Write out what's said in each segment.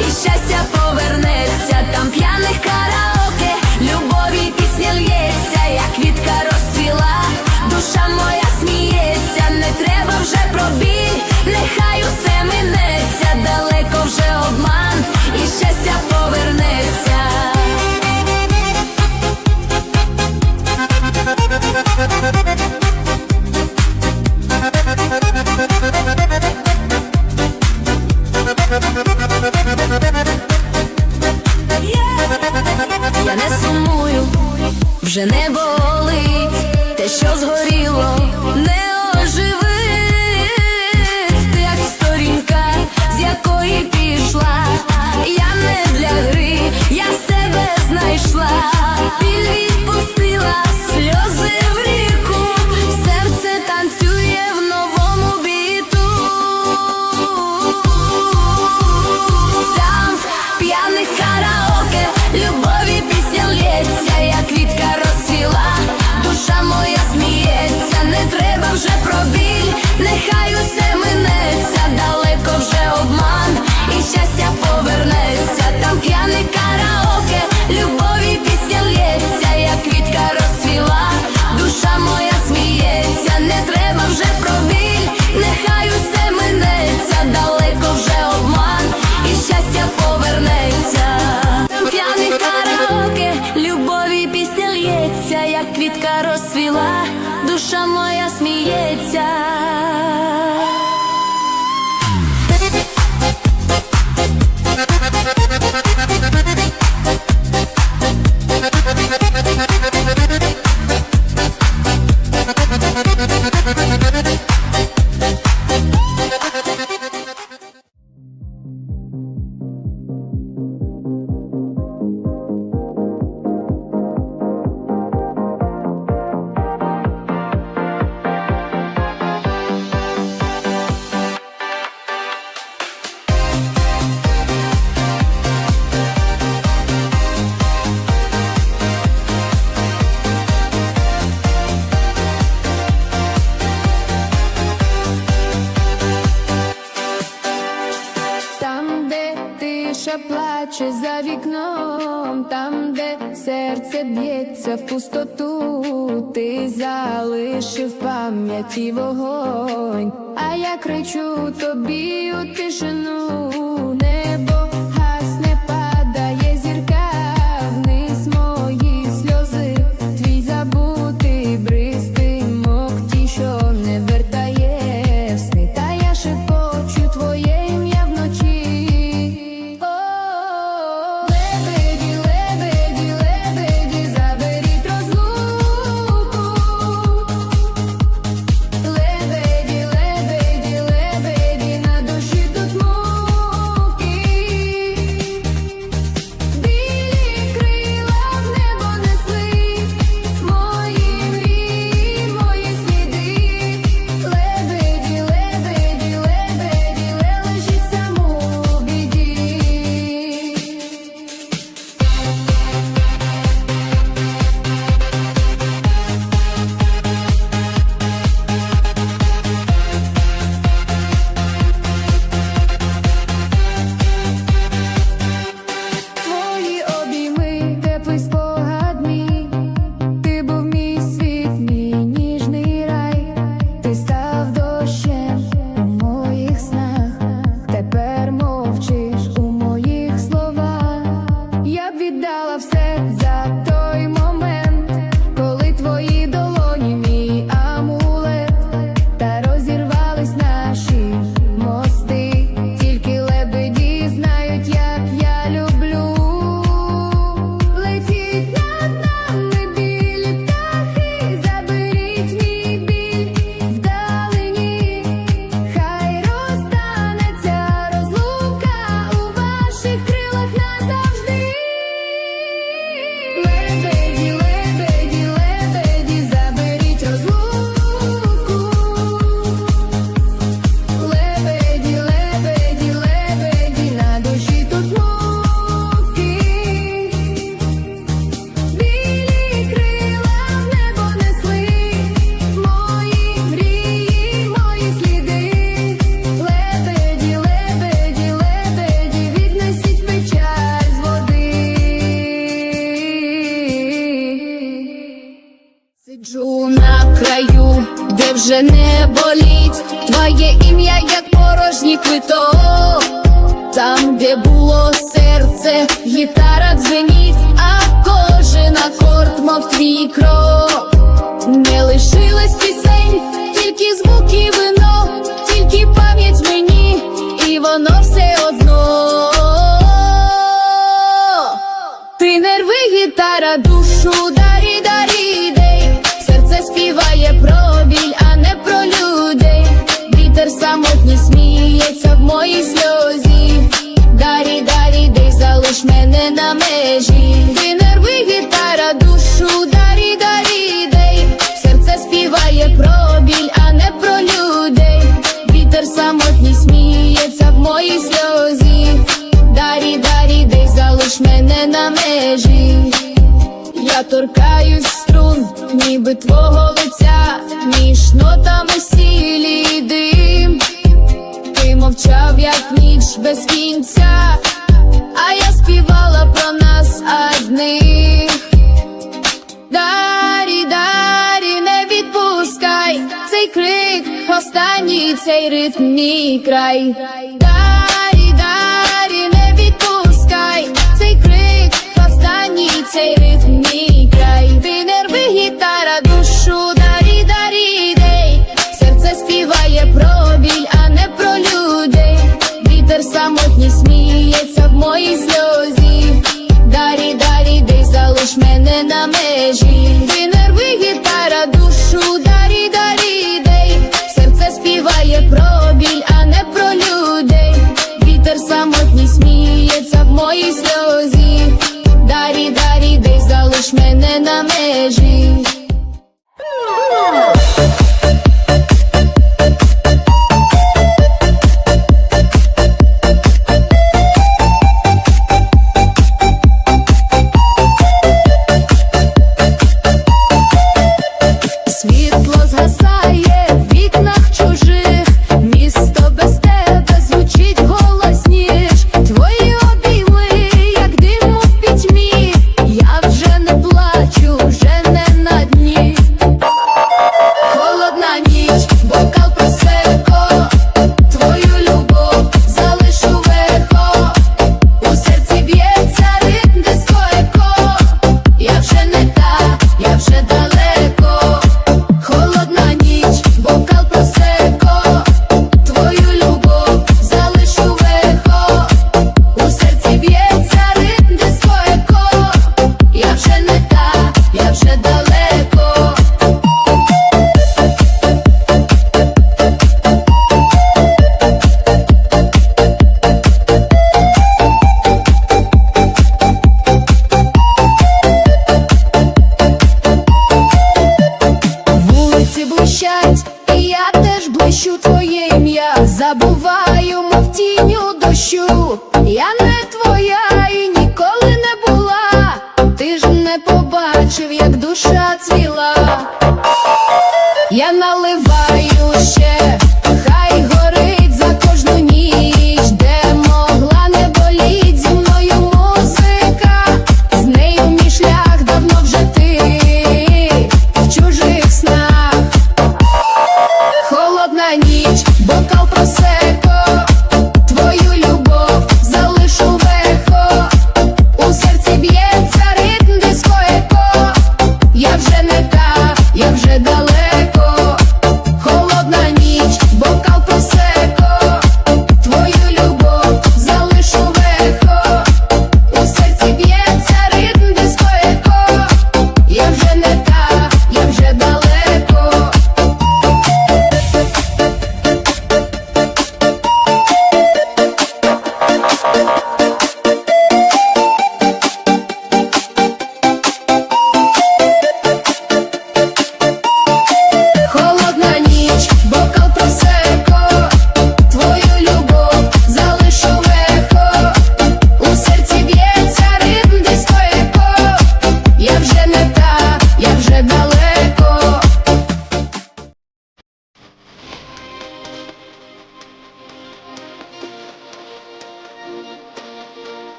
і щастя повернеться, там п'яних караоке, любові пісня л'ється, як квітка розцвіла, душа моя сміється, не треба вже про нехай усе минеться, далеко вже обман. вікном, там, де серце б'ється в пустоту, ти залишив пам'яті вогонь, а я кричу тобі у тишину. мов твій кров, не лишилась пісень, тільки звуки вино, тільки пам'ять мені, і воно все одно. Ти нерви, гітара, душу дарі, дарі, дей серце співає про біль, а не про людей. Вітер самотній сміється в моїй сльозі. Дарі, дарі, дей залиш мене на межі. Ти Тримаєш мене на межі, я торкаюсь струн, ніби твого лиця, між нотами сілі дим ти мовчав, як ніч без кінця, а я співала про нас одних. Дарі, дарі, не відпускай цей крик, останній цей ритмій край. Дарі, цей ритм мій край, ти нерви, гітара душа світло згасає. я вже далеко.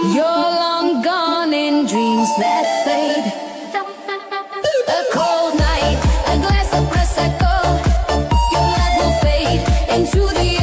You're long gone in dreams that fade. A cold night, a glass of Prosecco. Your light will fade into the